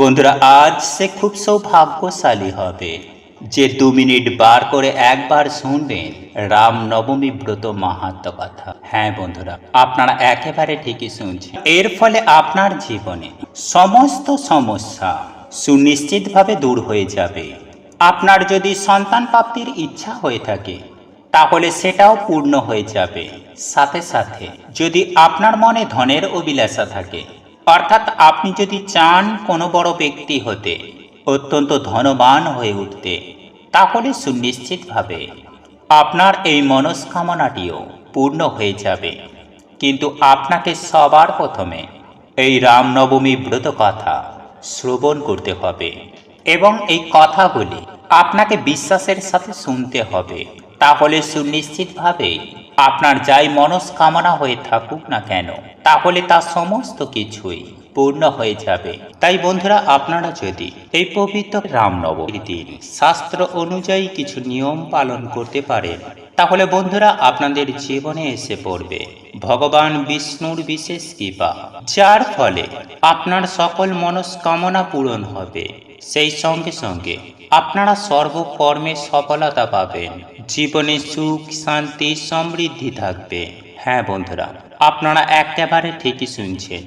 বন্ধুরা, আজ সে খুব সৌভাগ্যশালী হবে যে দু মিনিট বার করে একবার শুনবেন রাম নবমী ব্রত মাহাত্ম কথা। হ্যাঁ বন্ধুরা, আপনারা একেবারে ঠিকই শুনছেন। এর ফলে আপনার জীবনে সমস্ত সমস্যা সুনিশ্চিতভাবে দূর হয়ে যাবে। আপনার যদি সন্তান প্রাপ্তির ইচ্ছা হয়ে থাকে, তাহলে সেটাও পূর্ণ হয়ে যাবে। সাথে সাথে যদি আপনার মনে ধনের অভিলাষা থাকে অর্থাৎ আপনি যদি চান কোনো বড় ব্যক্তি হতে, অত্যন্ত ধনবান হয়ে উঠতে, তাহলে সুনিশ্চিতভাবে আপনার এই মনস্কামনাটিও পূর্ণ হয়ে যাবে। কিন্তু আপনাকে সবার প্রথমে এই রামনবমী ব্রত কথা শ্রবণ করতে হবে এবং এই কথাগুলি আপনাকে বিশ্বাসের সাথে শুনতে হবে। তাহলে সুনিশ্চিতভাবে আপনার যাই মনস্কামনা হয়ে থাকুক না কেন, তাহলে তা সমস্ত কিছুই পূর্ণ হয়ে যাবে। তাই বন্ধুরা, আপনারা যদি এই পবিত্র রামনবমীর দিন শাস্ত্র অনুযায়ী কিছু নিয়ম পালন করতে পারেন, তাহলে বন্ধুরা আপনাদের জীবনে এসে পড়বে ভগবান বিষ্ণুর বিশেষ কৃপা, যার ফলে আপনার সকল মনস্কামনা পূরণ হবে। সেই সঙ্গে সঙ্গে আপনারা সর্বকর্মে সফলতা পাবেন। জীবনে সুখ, শান্তি, সমৃদ্ধি থাকবে। হ্যাঁ বন্ধুরা, আপনারা একেবারে ঠিকই শুনছেন।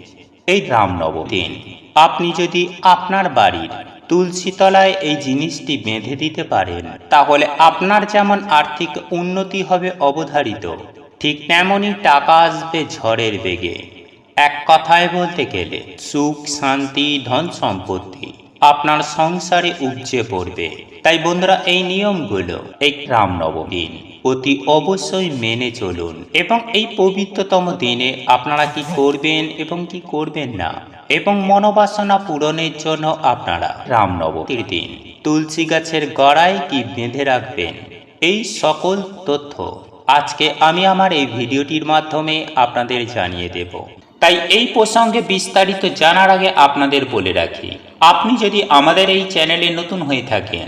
এই রামনবমী দিন। আপনি যদি আপনার বাড়ির তুলসী তলায় এই জিনিসটি বেঁধে দিতে পারেন, তাহলে আপনার যেমন আর্থিক উন্নতি হবে অবধারিত, ঠিক তেমনই টাকা আসবে ঝড়ের বেগে। এক কথায় বলতে গেলে, সুখ, শান্তি ধন সম্পত্তি আপনার সংসারে উপচে পড়বে। তাই বন্ধুরা, এই নিয়মগুলো এই রামনবমী দিন অতি অবশ্যই মেনে চলুন এবং এই পবিত্রতম দিনে আপনারা কি করবেন এবং কি করবেন না এবং মনোবাসনা পূরণের জন্য আপনারা রামনবমীর দিন তুলসী গাছের গড়ায় কি বেঁধে রাখবেন, এই সকল তথ্য আজকে আমি আমার এই ভিডিওটির মাধ্যমে আপনাদের জানিয়ে দেব। তাই এই প্রসঙ্গে বিস্তারিত জানার আগে আপনাদের বলে রাখি, আপনি যদি আমাদের এই চ্যানেলে নতুন হয়ে থাকেন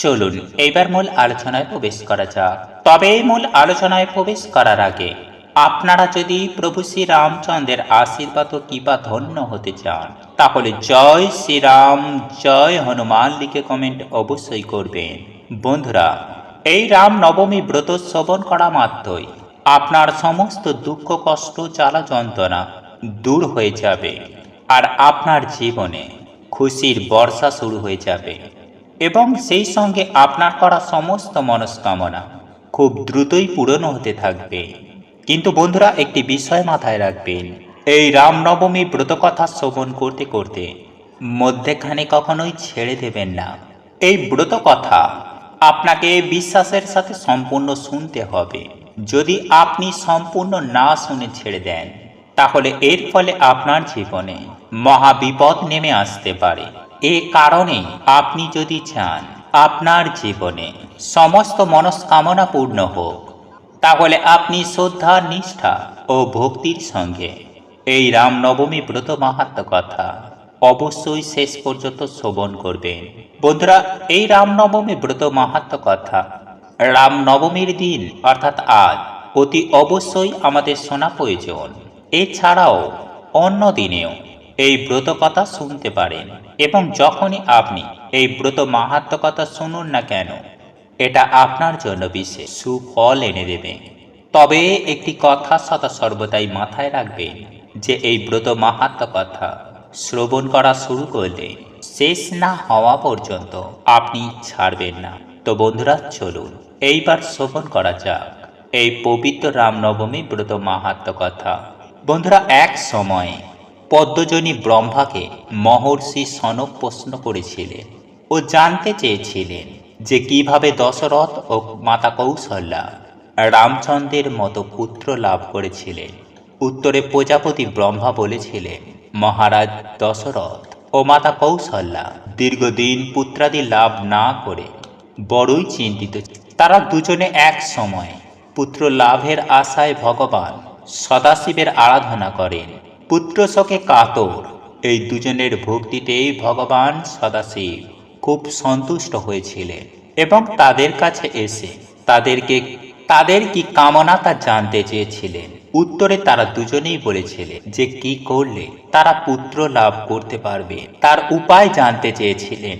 চলুন এইবার মূল আলোচনায় প্রবেশ করা যাক। তবে এই মূল আলোচনায় প্রবেশ করার আগে, আপনারা যদি প্রভু শ্রী রামচন্দ্রের আশীর্বাদ ও কৃপা ধন্য হতে চান, তাহলে জয় শ্রীরাম, জয় হনুমান লিখে কমেন্ট অবশ্যই করবেন। বন্ধুরা, এই রাম নবমী ব্রত শ্রবণ করা মাত্রই আপনার সমস্ত দুঃখ, কষ্ট, জ্বালা যন্ত্রণা দূর হয়ে যাবে, আর আপনার জীবনে খুশির বর্ষা শুরু হয়ে যাবে। এবং সেই সঙ্গে আপনার করা সমস্ত মনস্কামনা খুব দ্রুতই পূরণ হতে থাকবে। কিন্তু বন্ধুরা, একটি বিষয় মাথায় রাখবেন। এই রামনবমী ব্রতকথা শ্রবণ করতে করতে মধ্যেখানে কখনোই ছেড়ে দেবেন না। এই ব্রতকথা আপনাকে বিশ্বাসের সাথে সম্পূর্ণ শুনতে হবে। যদি আপনি সম্পূর্ণ না শুনে ছেড়ে দেন, তাহলে এর ফলে আপনার জীবনে মহাবিপদ নেমে আসতে পারে। এ কারণে আপনি যদি চান আপনার জীবনে সমস্ত মনস্কামনা পূর্ণ হোক, তাহলে আপনি শ্রদ্ধা, নিষ্ঠা ও ভক্তির সঙ্গে এই রামনবমী ব্রত মাহাত্ম কথা অবশ্যই শেষ পর্যন্ত শ্রবণ করবেন। বন্ধুরা, এই রামনবমী ব্রত মাহাত্ম কথা রামনবমীর দিন, অর্থাৎ আজ, অতি অবশ্যই আমাদের শোনা প্রয়োজন। এছাড়াও অন্য দিনেও এই ব্রত কথা শুনতে পারেন এবং যখনই আপনি এই ব্রত মাহাত্ম কথা শুনুন না কেন, এটা আপনার জন্য বিশেষ সুফল এনে দেবে। তবে একটি কথা সদা সর্বদাই মাথায় রাখবেন যে এই ব্রত মাহাত্ম কথা শ্রবণ করা শুরু করলে শেষ না হওয়া পর্যন্ত আপনি ছাড়বেন না। তো বন্ধুরা, চলুন এইবার শ্রবণ করা যাক এই পবিত্র রামনবমী ব্রত মাহাত্ম কথা বন্ধুরা, এক সময় পদ্মজনী ব্রহ্মাকে মহর্ষি সনক প্রশ্ন করেছিলেন ও জানতে চেয়েছিলেন যে কীভাবে দশরথ ও মাতা কৌশল্যা রামচন্দ্রের মতো পুত্র লাভ করেছিলেন। উত্তরে প্রজাপতি ব্রহ্মা বলেছিলেন, মহারাজ, দশরথ ও মাতা কৌশল্যা দীর্ঘদিন পুত্রাদি লাভ না করে বড়ই চিন্তিত। তারা দুজনে এক সময় পুত্র লাভের আশায় ভগবান সদাশিবের আরাধনা করেন। পুত্র শোকে কাতর। এই দুজনের ভক্তিতেই ভগবান সদাশিব খুব সন্তুষ্ট হয়েছিলেন এবং তাদের কাছে এসে তাদেরকে, তাদের কি কামনা তা জানতে চেয়েছিলেন। উত্তরে তারা দুজনেই বলেছিলেন যে কি করলে তারা পুত্র লাভ করতে পারবে। তার উপায় জানতে চেয়েছিলেন।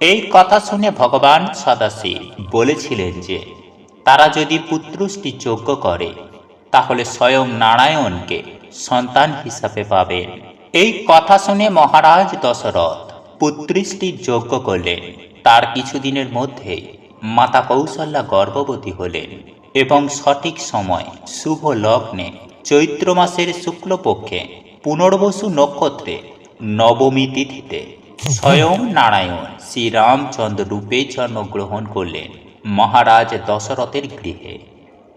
এই কথা শুনে ভগবান সদাশিব বলেছিলেন যে, তারা যদি পুত্রষ্টি যোগ্য করে, তাহলে স্বয়ং নারায়ণকে সন্তান হিসাবে পাবেন এই কথা শুনে মহারাজ দশরথ পুত্রীষ্টি যজ্ঞ করলেন। তার কিছুদিনের মধ্যেই মাতা কৌশল্যা গর্ভবতী হলেন এবং সঠিক সময় শুভ লগ্নে চৈত্র মাসের শুক্লপক্ষে পুনর্বসু নক্ষত্রে নবমী তিথিতে স্বয়ং নারায়ণ শ্রীরামচন্দ্র রূপে জন্মগ্রহণ করলেন মহারাজ দশরথের গৃহে।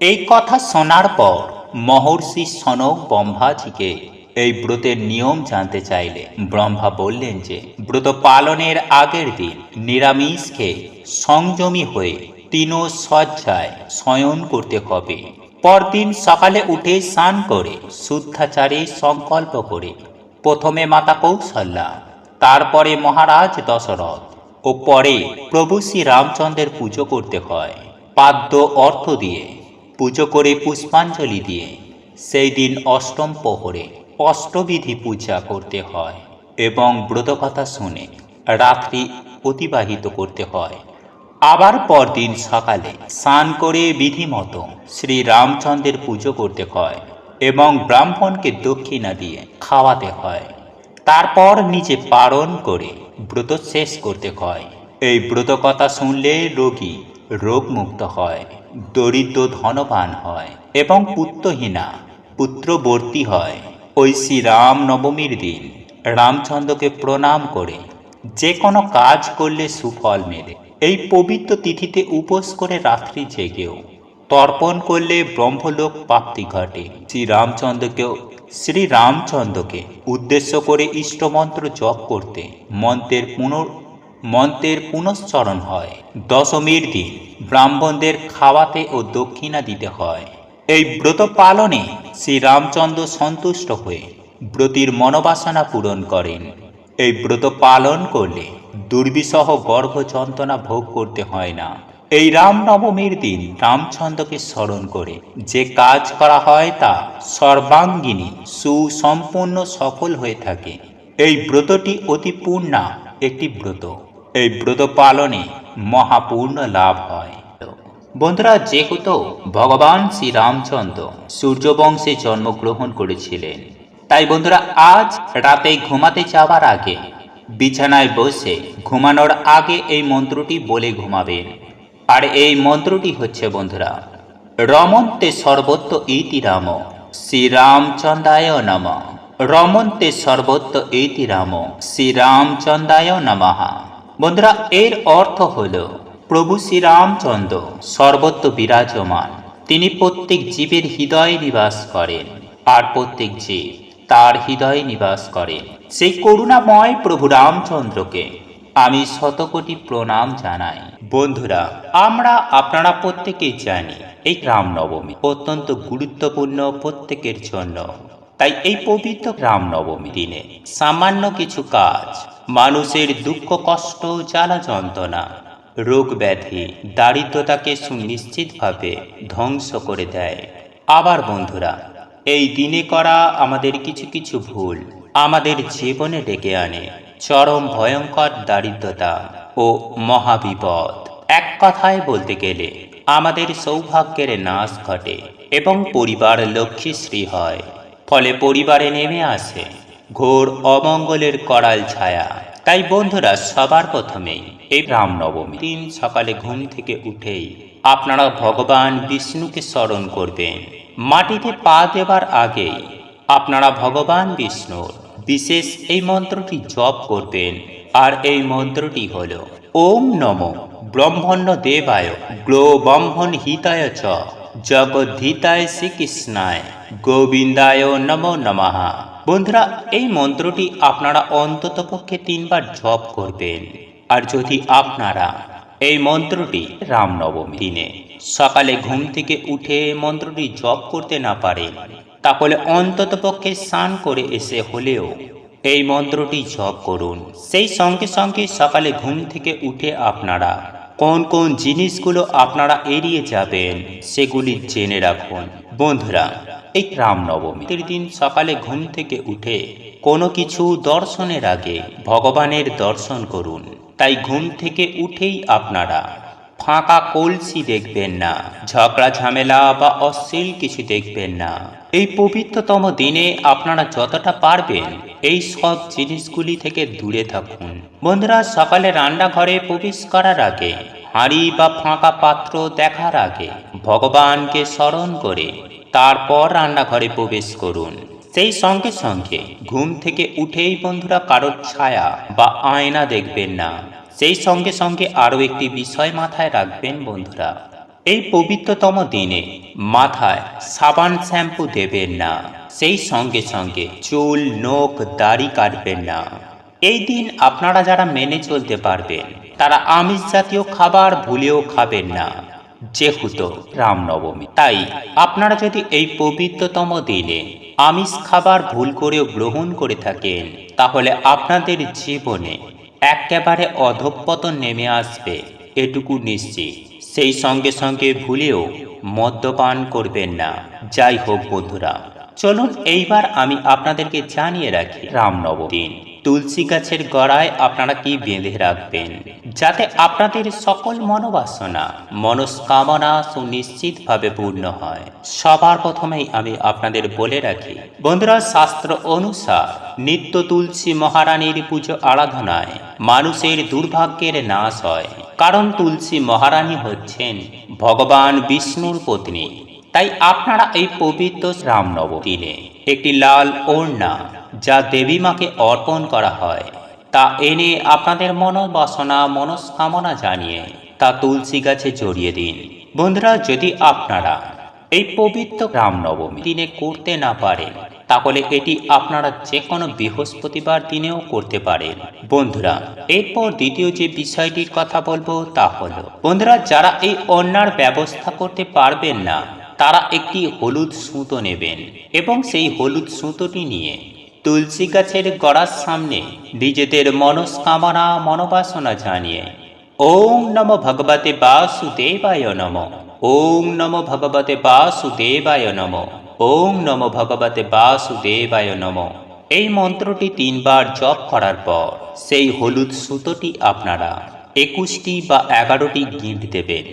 এই কথা শোনার পর মহর্ষি সনক ব্রহ্মাজিকে এই ব্রতের নিয়ম জানতে চাইলে ব্রহ্মা বললেন যে, ব্রত পালনের আগের দিন নিরামিষ খেয়ে সংযমী হয়ে তিন সজ্জায় শয়ন করতে হবে। পরদিন সকালে উঠে স্নান করে শুদ্ধাচারে সংকল্প করে প্রথমে মাতা কৌশল্যা, তারপরে মহারাজ দশরথ ও পরে প্রভু শ্রী রামচন্দ্রের পুজো করতে হয়। পাদ্য অর্থ দিয়ে পুজো করে পুষ্পাঞ্জলি দিয়ে, সেই দিন অষ্টম প্রহরে অষ্টবিধি পূজা করতে হয় এবং ব্রতকথা শুনে রাত্রি অতিবাহিত করতে হয়। আবার পরদিন সকালে স্নান করে বিধিমতো শ্রী রামচন্দ্রের পুজো করতে হয় এবং ব্রাহ্মণকে দক্ষিণা দিয়ে খাওয়াতে হয়। তারপর নিজে পালন করে ব্রত শেষ করতে হয়। এই ব্রত কথা শুনলে রোগী রোগমুক্ত হয়, দরিদ্র ধনবান হয় এবং পুত্রহীনা, পুত্রবর্তী হয়। ওই শ্রী রাম নবমীর দিন রামচন্দ্রকে প্রণাম করে, যে কোনো কাজ করলে সুফল মেলে। এই পবিত্র তিথিতে উপোস করে রাত্রি জেগেও, তর্পণ করলে ব্রহ্মলোক প্রাপ্তি ঘটে। শ্রী রামচন্দ্রকেও শ্রী রামচন্দ্রকে উদ্দেশ্য করে ইষ্টমন্ত্র জপ করতে মন্ত্রের পুনর মন্ত্রের পুনশ্চরণ হয়। দশমীর দিন ব্রাহ্মণদের খাওয়াতে ও দক্ষিণা দিতে হয়। এই ব্রত পালনে শ্রী রামচন্দ্র সন্তুষ্ট হয়ে ব্রতির মনোবাসনা পূরণ করেন। এই ব্রত পালন করলে দুর্বিসহ গর্ভ যন্ত্রণা ভোগ করতে হয় না। এই রামনবমীর দিন রামচন্দ্রকে স্মরণ করে যে কাজ করা হয় তা সর্বাঙ্গিনী, সুসম্পূর্ণ, সফল হয়ে থাকে। এই ব্রতটি অতি পূর্ণা একটি ব্রত। এই ব্রত পালনে মহাপূর্ণ লাভ হয়। বন্ধুরা, যেহেতু ভগবান শ্রীরামচন্দ্র সূর্যবংশে জন্মগ্রহণ করেছিলেন, তাই বন্ধুরা, আজ রাতে ঘুমাতে যাওয়ার আগে, বিছানায় বসে ঘুমানোর আগে এই মন্ত্রটি বলে ঘুমাবেন। আর এই মন্ত্রটি হচ্ছে, বন্ধুরা, রমন্তে সর্বত্র ইতি রাম, শ্রীরামচন্দ্রায় নম। রমন্তে সর্বত্র ইতি রাম, শ্রীরামচন্দ্রায় নমঃ। বন্ধুরা, এর অর্থ হল, প্রভু শ্রীরামচন্দ্র সর্বত্র বিরাজমান। তিনি প্রত্যেক জীবের হৃদয়ে নিবাস করেন, আর প্রত্যেক জীব তার হৃদয়ে নিবাস করেন। সেই করুণাময় প্রভু রামচন্দ্রকে আমি শতকোটি প্রণাম জানাই। বন্ধুরা, আমরা আপনারা প্রত্যেকেই জানি, এই রামনবমী অত্যন্ত গুরুত্বপূর্ণ প্রত্যেকের জন্য। তাই এই পবিত্র রামনবমী দিনে সামান্য কিছু কাজ মানুষের দুঃখ, কষ্ট, জ্বালা, যন্ত্রণা, রোগ ব্যাধি, দারিদ্রতাকে সুনিশ্চিতভাবে ধ্বংস করে দেয়। আবার বন্ধুরা, এই দিনে করা আমাদের কিছু কিছু ভুল আমাদের জীবনে ডেকে আনে। চরম ভয়ঙ্কর দারিদ্রতা ও মহাবিপদ। এক কথায় বলতে গেলে, আমাদের সৌভাগ্যের নাশ ঘটে এবং পরিবার লক্ষ্মীশ্রী হয়, ফলে পরিবারে নেমে আসে। ঘোর অমঙ্গলের করাল ছায়া। তাই বন্ধুরা, সবার প্রথমেই এই রামনবমী দিন সকালে ঘুম থেকে উঠেই আপনারা ভগবান বিষ্ণুকে স্মরণ করবেন। মাটিতে পা দেবার আগেই আপনারা ভগবান বিষ্ণুর বিশেষ এই মন্ত্রটি জপ করবেন। আর এই মন্ত্রটি হল, ওম নম ব্রহ্মণ্য দেবায় গ্লো ব্রহ্মণ হিতায় চ, জগদ্ধিতায় শ্রীকৃষ্ণায় গোবিন্দায় নমো নমঃ। বন্ধুরা, এই মন্ত্রটি আপনারা অন্ততপক্ষে তিনবার জপ করবেন। আর যদি আপনারা এই মন্ত্রটি রামনবমী দিনে সকালে ঘুম থেকে উঠে মন্ত্রটি জপ করতে না পারেন, তাহলে অন্ততপক্ষে স্নান করে এসে হলেও এই মন্ত্রটি জপ করুন। সেই সঙ্গে সঙ্গে সকালে ঘুম থেকে উঠে আপনারা কোন কোন জিনিসগুলো আপনারা এড়িয়ে যাবেন, সেগুলি জেনে রাখুন। বন্ধুরা এই রামনবমীর দিন সকালে ঘুম থেকে উঠে কোনো কিছু দর্শনের আগে ভগবানের দর্শন করুন। তাই ঘুম থেকে উঠেই আপনারা ফাঁকা কলসি দেখবেন না, ঝগড়া, ঝামেলা বা অশ্লীল কিছু দেখবেন না। এই পবিত্রতম দিনে আপনারা যতটা পারবেন এই সব জিনিসগুলি থেকে দূরে থাকুন। বন্ধুরা, সকালে রান্নাঘরে প্রবেশ করার আগে, হাঁড়ি বা ফাঁকা পাত্র দেখার আগে ভগবানকে স্মরণ করে তারপর রান্নাঘরে প্রবেশ করুন। সেই সঙ্গে সঙ্গে ঘুম থেকে উঠেই বন্ধুরা কারোর ছায়া বা আয়না দেখবেন না। সেই সঙ্গে সঙ্গে আরও একটি বিষয় মাথায় রাখবেন বন্ধুরা। এই পবিত্রতম দিনে মাথায় সাবান শ্যাম্পু দেবেন না। সেই সঙ্গে সঙ্গে চুল, নখ, দাড়ি কাটবেন না। এই দিন আপনারা যারা মেনে চলতে পারবেন, তারা আমিষ জাতীয় খাবার ভুলেও খাবেন না। যেহেতু রামনবমী। তাই আপনারা যদি এই পবিত্রতম দিনে আমিষ খাবার ভুল করেও গ্রহণ করে থাকেন, তাহলে আপনাদের জীবনে একেবারে অধঃপতন নেমে আসবে, এটুকু নিশ্চিত। সেই সঙ্গে সঙ্গে ভুলেও মদ্যপান করবেন না। যাই হোক বন্ধুরা, চলুন এইবার আমি আপনাদেরকে জানিয়ে রাখি রামনবমী দিন। তুলসী গাছের গড়ায় আপনারা কি বেঁধে রাখবেন? যাতে আপনাদের সকল মনোবাসনা, মনস্কামনা সুনিশ্চিতভাবে পূর্ণ হয়। সবার প্রথমেই আমি আপনাদের বলে রাখি, বন্ধুরা, শাস্ত্র অনুসার নিত্য তুলসী মহারানীর পুজো আরাধনায় মানুষের দুর্ভাগ্যের নাশ হয়। কারণ তুলসী মহারানী হচ্ছেন ভগবান বিষ্ণুর পত্নী। তাই আপনারা এই পবিত্র রামনবমী একটি লাল ওড়না যা দেবী মাকে অর্পণ করা হয়, তা এনে আপনাদের মনোবাসনা, মনস্কামনা জানিয়ে তা তুলসী গাছে জড়িয়ে দিন। বন্ধুরা, যদি আপনারা এই পবিত্র রামনবমী দিনে করতে না পারেন, তাহলে এটি আপনারা যে কোনো বৃহস্পতিবার দিনেও করতে পারেন। বন্ধুরা, এরপর দ্বিতীয় যে বিষয়টির কথা বলব তা হলো, বন্ধুরা, যারা এই অন্যার ব্যবস্থা করতে পারবেন না, তারা একটি হলুদ সুতো নেবেন এবং সেই হলুদ সুতোটি নিয়ে তুলসী গাছের গড়ার সামনে নিজেদের মনস্কামনা, মনোবাসনা জানিয়ে, ওম নম ভগবতে বাসুদেবায় নম, ওম নম ভগবতে বাসুদেবায় নম, ওম নম ভগবতে বাসুদেবায় নম। এই মন্ত্রটি তিনবার জপ করার পর সেই হলুদ সুতোটি আপনারা একুশটি বা এগারোটি গিঁট দেবেন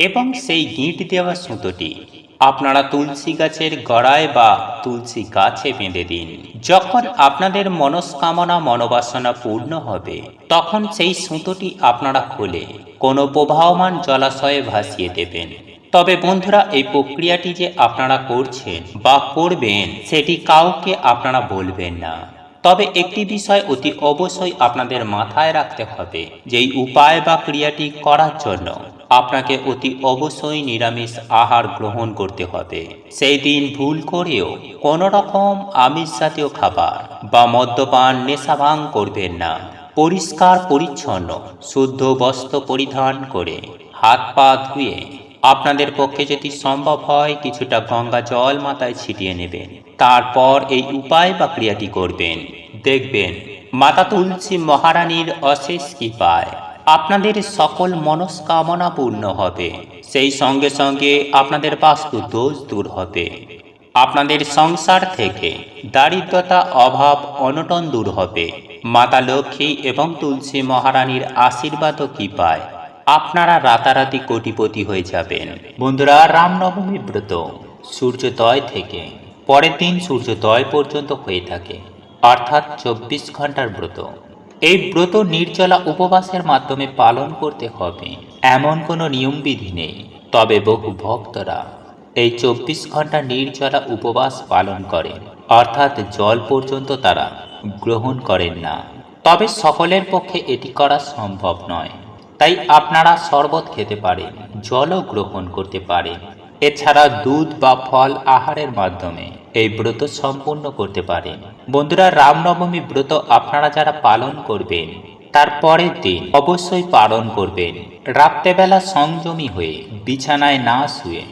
এবং সেই গিঁট দেওয়া সুতোটি আপনারা তুলসী গাছের গড়ায় বা তুলসী গাছে বেঁধে দিন। যখন আপনাদের মনস্কামনা মনোবাসনা পূর্ণ হবে, তখন সেই সুতোটি আপনারা খুলে কোনো প্রবাহমান জলাশয়ে ভাসিয়ে দেবেন। তবে বন্ধুরা, এই প্রক্রিয়াটি যে আপনারা করছেন বা করবেন, সেটি কাউকে আপনারা বলবেন না। তবে একটি বিষয় অতি অবশ্যই আপনাদের মাথায় রাখতে হবে, যেই উপায় বা ক্রিয়াটি করার জন্য। আপনাকে অতি অবশ্যই নিরামিষ আহার গ্রহণ করতে হবে। সেই দিন ভুল করেও কোনো রকম আমিষ জাতীয় খাবার বা মদ্যপান নেশাভাং করবেন না। পরিষ্কার, পরিচ্ছন্ন, শুদ্ধ বস্ত্র পরিধান করে হাত পা ধুয়ে আপনাদের পক্ষে যদি সম্ভব হয় কিছুটা গঙ্গা জল মাথায় ছিটিয়ে নেবেন। তারপর এই উপায় বা ক্রিয়াটি করবেন। দেখবেন, মাতা তুলসী মহারানীর অশেষ কৃপায় আপনাদের সকল মনস্কামনা পূর্ণ হবে। সেই সঙ্গে সঙ্গে আপনাদের বাস্তু দোষ দূর হবে। আপনাদের সংসার থেকে দারিদ্রতা অভাব অনটন দূর হবে। মাতা লক্ষ্মী এবং তুলসী মহারানীর আশীর্বাদও ও কৃপায় আপনারা রাতারাতি কোটিপতি হয়ে যাবেন। বন্ধুরা, রামনবমী ব্রত সূর্যোদয় থেকে পরের দিন সূর্যোদয় পর্যন্ত হয়ে থাকে। অর্থাৎ চব্বিশ ঘণ্টার ব্রত। এই ব্রত নির্জলা উপবাসের মাধ্যমে পালন করতে হবে, এমন কোনো নিয়মবিধি নেই। তবে বহু ভক্তরা এই চব্বিশ ঘণ্টা নির্জলা উপবাস পালন করেন, অর্থাৎ জল পর্যন্ত তারা গ্রহণ করেন না। তবে সকলের পক্ষে এটি করা সম্ভব নয়। তাই আপনারা শরবত খেতে পারেন, জলও গ্রহণ করতে পারেন। এছাড়া দুধ বা ফল আহারের মাধ্যমে এই ব্রত সম্পূর্ণ করতে পারেন। বন্ধুরা, রামনবমী ব্রত আপনারা যারা পালন করবেন, তার পরের দিন অবশ্যই পালন করবেন। রাত্রেবেলা সংযমী হয়ে বিছানায় না শুয়ে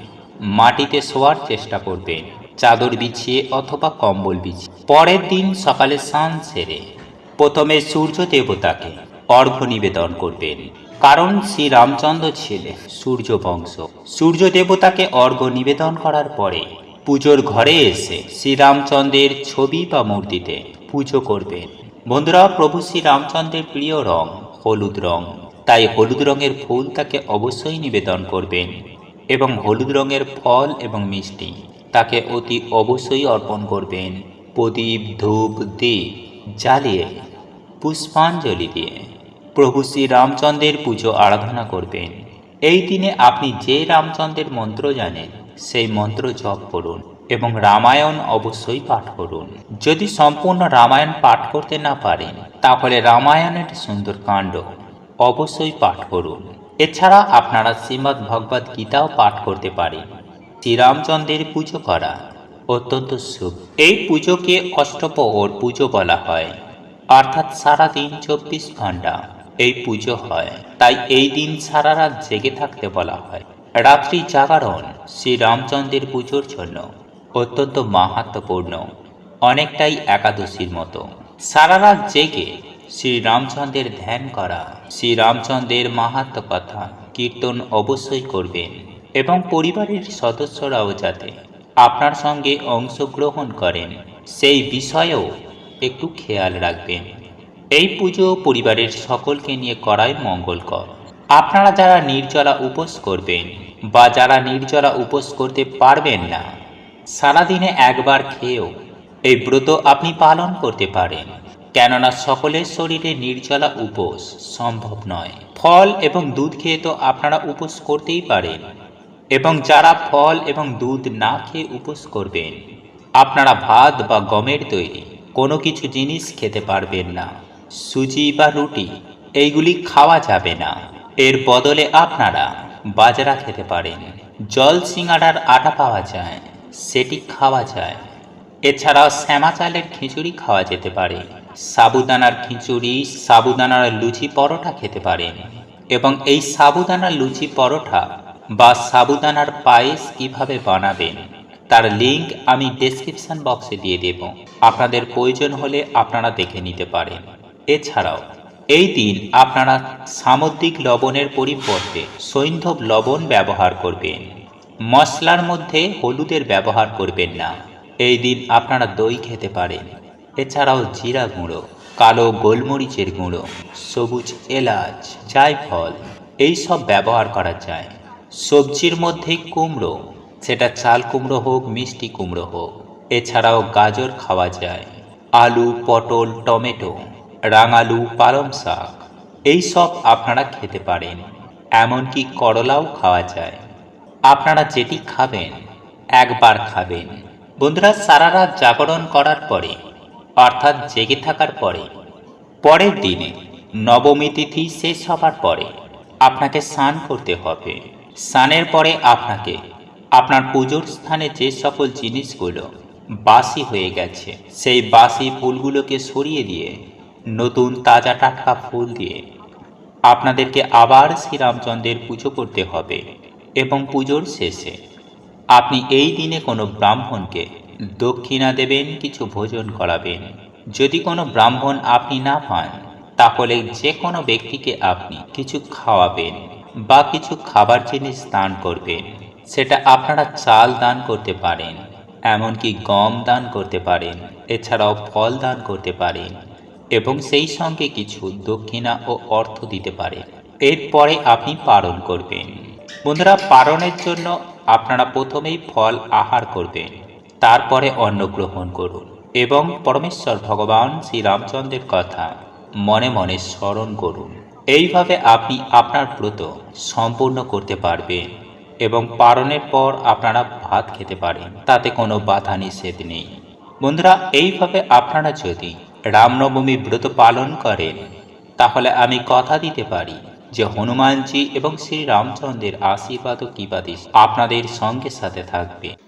মাটিতে শোয়ার চেষ্টা করবেন, চাদর বিছিয়ে অথবা কম্বল বিছিয়ে। পরের দিন সকালে স্নান সেরে প্রথমে সূর্য দেবতাকে অর্ঘ্য নিবেদন করবেন। কারণ শ্রী রামচন্দ্র ছিলেন সূর্য বংশ। সূর্য দেবতাকে অর্ঘ্য নিবেদন করার পরে পুজোর ঘরে এসে শ্রীরামচন্দ্রের ছবি বা মূর্তিতে পুজো করবেন। বন্ধুরা, প্রভু শ্রীরামচন্দ্রের প্রিয় রং হলুদ রং। তাই হলুদ রঙের ফুল তাকে অবশ্যই নিবেদন করবেন এবং হলুদ রঙের ফল এবং মিষ্টি তাকে অতি অবশ্যই অর্পণ করবেন। প্রদীপ, ধূপ দ্বীপ জ্বালিয়ে পুষ্পাঞ্জলি দিয়ে প্রভু শ্রী রামচন্দ্রের পুজো আরাধনা করবেন। এই দিনে আপনি যে রামচন্দ্রের মন্ত্র জানেন সেই মন্ত্র জপ করুন এবং রামায়ণ অবশ্যই পাঠ করুন। যদি সম্পূর্ণ রামায়ণ পাঠ করতে না পারেন, তাহলে রামায়ণের সুন্দর কাণ্ড অবশ্যই পাঠ করুন। এছাড়া আপনারা শ্রীমদ্ ভগবত গীতাও পাঠ করতে পারেন। শ্রীরামচন্দ্রের পুজো করা অত্যন্ত শুভ। এই পুজোকে অষ্টপ্রহর পুজো বলা হয়, অর্থাৎ সারাদিন চব্বিশ ঘণ্টা এই পুজো হয়। তাই এই দিন সারা রাত জেগে থাকতে বলা হয়। রাত্রি জাগরণ শ্রী রামচন্দ্রের পুজোর জন্য অত্যন্ত মাহাত্মপূর্ণ, অনেকটাই একাদশীর মতো। সারা রাত জেগে শ্রীরামচন্দ্রের ধ্যান করা শ্রীরামচন্দ্রের মাহাত্ম কথা কীর্তন অবশ্যই করবেন এবং পরিবারের সদস্যরাও যাতে আপনার সঙ্গে অংশগ্রহণ করেন, সেই বিষয়েও একটু খেয়াল রাখবেন। এই পুজো পরিবারের সকলকে নিয়ে করাই মঙ্গলকর। আপনারা যারা নির্জলা উপোস করবেন বা যারা নির্জলা উপোস করতে পারবেন না, সারাদিনে একবার খেয়েও এই ব্রত আপনি পালন করতে পারেন। কেননা সকলের শরীরে নির্জলা উপোস সম্ভব নয়। ফল এবং দুধ খেয়ে তো আপনারা উপোস করতেই পারেন। এবং যারা ফল এবং দুধ না খেয়ে উপোস করবেন, আপনারা ভাত বা গমের তৈরি কোনো কিছু জিনিস খেতে পারবেন না। সুজি বা রুটি, এইগুলি খাওয়া যাবে না। এর বদলে আপনারা বাজরা খেতে পারেন। জল সিঙ্গাড়ার আটা পাওয়া যায়, সেটি খাওয়া যায়। এছাড়াও শ্যামা চালের খিচুড়ি খাওয়া যেতে পারে। সাবুদানার খিচুড়ি, সাবুদানার লুচি পরোটা খেতে পারেন। এবং এই সাবুদানার লুচি পরোটা বা সাবুদানার পায়েস কীভাবে বানাবেন, তার লিংক আমি ডেসক্রিপশন বক্সে দিয়ে দেব। আপনাদের প্রয়োজন হলে আপনারা দেখে নিতে পারেন। এছাড়াও এই দিন আপনারা সামুদ্রিক লবণের পরিবর্তে সৈন্ধব লবণ ব্যবহার করবেন। মশলার মধ্যে হলুদের ব্যবহার করবেন না। এই দিন আপনারা দই খেতে পারেন। এছাড়াও জিরা গুঁড়ো, কালো গোলমরিচের গুঁড়ো, সবুজ এলাচ, জায়ফল, এই সব ব্যবহার করা যায়। সবজির মধ্যে কুমড়ো, সেটা চাল কুমড়ো হোক, মিষ্টি কুমড়ো হোক, এছাড়াও গাজর খাওয়া যায়। আলু, পটল, টমেটো রাঙালু পালং শাক। এই সব আপনারা খেতে পারেন, এমনকি করলাও খাওয়া যায়। আপনারা যেটি খাবেন, একবার খাবেন। বন্ধুরা, সারা রাত জাগরণ করার পরে, অর্থাৎ জেগে থাকার পরে, পরের দিনে, নবমী তিথি শেষ হবার পরে, আপনাকে স্নান করতে হবে। স্নানের পরে আপনাকে, আপনার পুজোর স্থানে যে সকল জিনিসগুলো বাসি হয়ে গেছে, সেই বাসি ফুলগুলোকে সরিয়ে দিয়ে নতুন তাজা টাটকা ফুল দিয়ে আপনাদেরকে আবার শ্রীরামচন্দ্রের পুজো করতে হবে এবং পুজোর শেষে আপনি এই দিনে কোনো ব্রাহ্মণকে দক্ষিণা দেবেন, কিছু ভোজন করাবেন। যদি কোনো ব্রাহ্মণ আপনি না পান, তাহলে যে কোনো ব্যক্তিকে আপনি কিছু খাওয়াবেন বা কিছু খাবার জিনিস দান করবেন, সেটা আপনারা চাল দান করতে পারেন, এমনকি গম দান করতে পারেন, এছাড়াও ফল দান করতে পারেন। এবং সেই সঙ্গে কিছু দক্ষিণা ও অর্থ দিতে পারে। এরপরে আপনি পালন করবেন। বন্ধুরা, পালনের জন্য আপনারা প্রথমেই ফল আহার করবেন, তারপরে অন্ন গ্রহণ করুন এবং পরমেশ্বর ভগবান শ্রীরামচন্দ্রের কথা মনে মনে স্মরণ করুন। এইভাবে আপনি আপনার ব্রত সম্পূর্ণ করতে পারবেন এবং পারণের পর আপনারা ভাত খেতে পারেন, তাতে কোনো বাধা নিষেধ নেই। বন্ধুরা, এইভাবে আপনারা যদি রামনবমী ব্রত পালন করেন। তাহলে আমি কথা দিতে পারি যে হনুমানজি এবং শ্রীরামচন্দ্রের আশীর্বাদ ও আপনাদের সঙ্গে সাথে থাকবে।